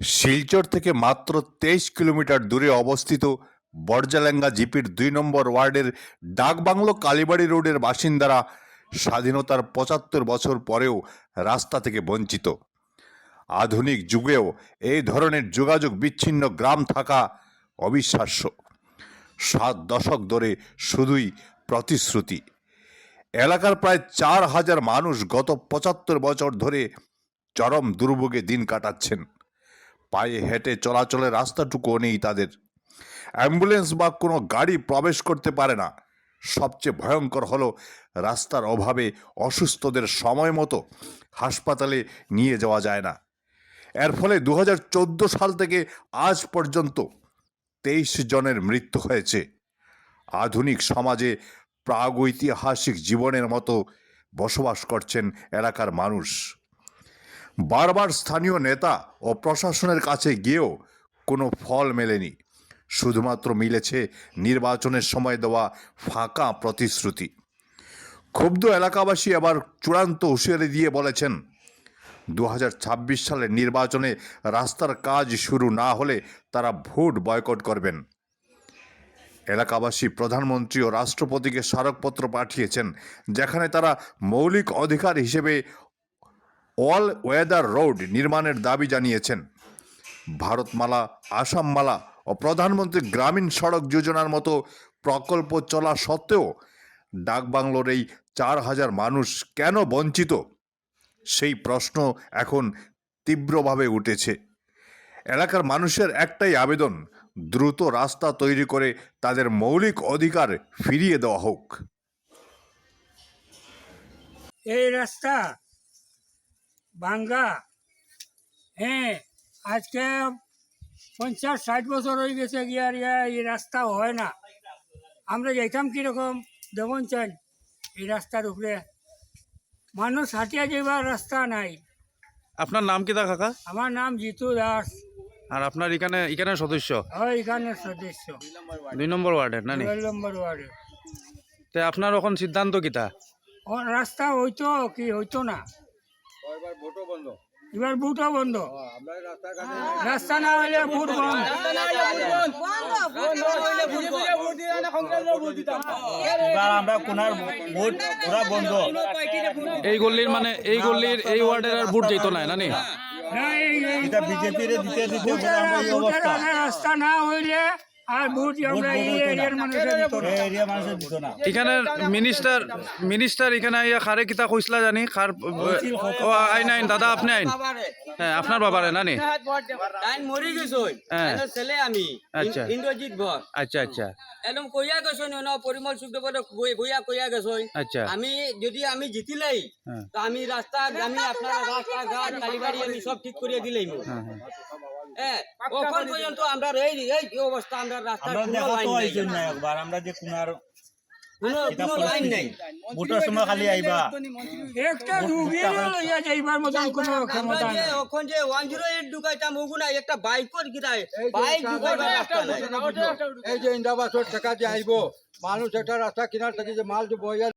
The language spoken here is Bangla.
শিলচর থেকে মাত্র তেইশ কিলোমিটার দূরে অবস্থিত বর্জালেঙ্গা জিপির দুই নম্বর ওয়ার্ডের ডাকবাংলো কালীবাড়ি রোডের বাসিন্দারা স্বাধীনতার পঁচাত্তর বছর পরেও রাস্তা থেকে বঞ্চিত। আধুনিক যুগেও এই ধরনের যোগাযোগ বিচ্ছিন্ন গ্রাম থাকা অবিশ্বাস্য। সাত দশক ধরে শুধুই প্রতিশ্রুতি। এলাকার প্রায় চার হাজার মানুষ গত পঁচাত্তর বছর ধরে চরম দুর্ভোগে দিন কাটাচ্ছেন। পায়ে হেঁটে চলাচলের রাস্তাটুকুও নেই তাদের। অ্যাম্বুলেন্স বা কোনো গাড়ি প্রবেশ করতে পারে না। সবচেয়ে ভয়ঙ্কর হলো রাস্তার অভাবে অসুস্থদের সময় মতো হাসপাতালে নিয়ে যাওয়া যায় না। এর ফলে দু হাজার চোদ্দ সাল থেকে আজ পর্যন্ত তেইশ জনের মৃত্যু হয়েছে। আধুনিক সমাজে প্রাগৈতিহাসিক জীবনের মতো বসবাস করছেন এলাকার মানুষ। বারবার স্থানীয় নেতা ও প্রশাসনের কাছে গিয়েও কোনো ফল মেলেনি। শুধুমাত্র মিলেছে নির্বাচনের সময় দেওয়া ফাঁকা প্রতিশ্রুতি। ক্ষুব্ধ এলাকাবাসী আবার চূড়ান্ত হুঁশিয়ারি দিয়ে বলেছেন দু হাজার ছাব্বিশ সালের নির্বাচনে রাস্তার কাজ শুরু না হলে তারা ভোট বয়কট করবেন। এলাকাবাসী প্রধানমন্ত্রী ও রাষ্ট্রপতিকে স্মারকপত্র পাঠিয়েছেন, যেখানে তারা মৌলিক অধিকার হিসেবে অল ওয়েদার রোড নির্মাণের দাবি জানিয়েছেন। ভারতমালা, আসামমালা ও প্রধানমন্ত্রী গ্রামীণ সড়ক যোজনার মতো প্রকল্প চলা সত্ত্বেও ডাকবাংলোর এই চার হাজার মানুষ কেন বঞ্চিত? সেই প্রশ্ন এখন তীব্রভাবে উঠেছে। এলাকার মানুষের একটাই আবেদন, দ্রুত রাস্তা তৈরি করে তাদের মৌলিক অধিকার ফিরিয়ে দেওয়া হোক। এই রাস্তা ভাঙ্গা হ্যাঁ আজকে পঞ্চাশ ষাট বছর হয়ে গেছে গিয়ে আর ইয়া এই রাস্তা হয় না। আমরা যাইতাম কীরকম? দেবন চান এই রাস্তার উপরে। মানুষ হাঁটিয়া যাইবার রাস্তা নাই। আপনার নাম কি দা কাকা? আমার নাম জিতু দাস। আর আপনার এখানে এখানে সদস্য? হয় এখানের সদস্য। দুই নম্বর ওয়ার্ডের না নি দুই নম্বর ওয়ার্ডে। তে আপনার এখন সিদ্ধান্ত কিতা ও রাস্তা হইতো কি হইতো না। এবার বুটও বন্ধ। রাস্তা না হইলে বুট বন্ধ। এবার আমরা কোনার ভোট পুরা বন্ধ। এই গল্লির মানে এই গল্লির এই ওয়ার্ডের আর ভোট যেত না নানি এটা বিজেপির দিতে দিতে রাস্তা না হইলে এখানে মিনিস্টার মিনিস্টার এখানে আইয়া খারে কিতা কইসলা জানি? খার ও আইন আইন দাদা আপনি আইন। হ্যাঁ আপনার বাবারে নানি? তাইন মরি গেছই হ্যাঁ। ছেলে আমি আচ্ছা। ইন্দ্রজিৎ ভর আচ্ছা আচ্ছা। একদম কইয়া গেছই ন পরিমল সুখদেবর বইয়া কইয়া গেছই আচ্ছা। আমি যদি আমি জিতিলাই হ্যাঁ। তো আমি রাস্তা আমি আপনার রাস্তা ঘাট কালীবাড়ি আমি সব ঠিক করিয়ে দিলাই হ্যাঁ হ্যাঁ। পর্যন্ত আমরা এই এই অবস্থা আমরা রাস্তা আমরা যে কোনার কোনো কোনো লাইন নাই। ভোটের সময় খালি আইবা। একটা রুগীর লইয়া যাইবার মতন কোনো ক্ষমতা নাই। ওখন যে ওয়ান জিরো এইট ঢুকাইতাম ওগুনা একটা বাইকর গিরায়। বাইক ঢুকাইবার রাস্তা নাই। এই যে ইন্দাবাসর টাকা যে আইবো। মানুষ একটা রাস্তা কিনার থেকে যে মাল যে বইয়া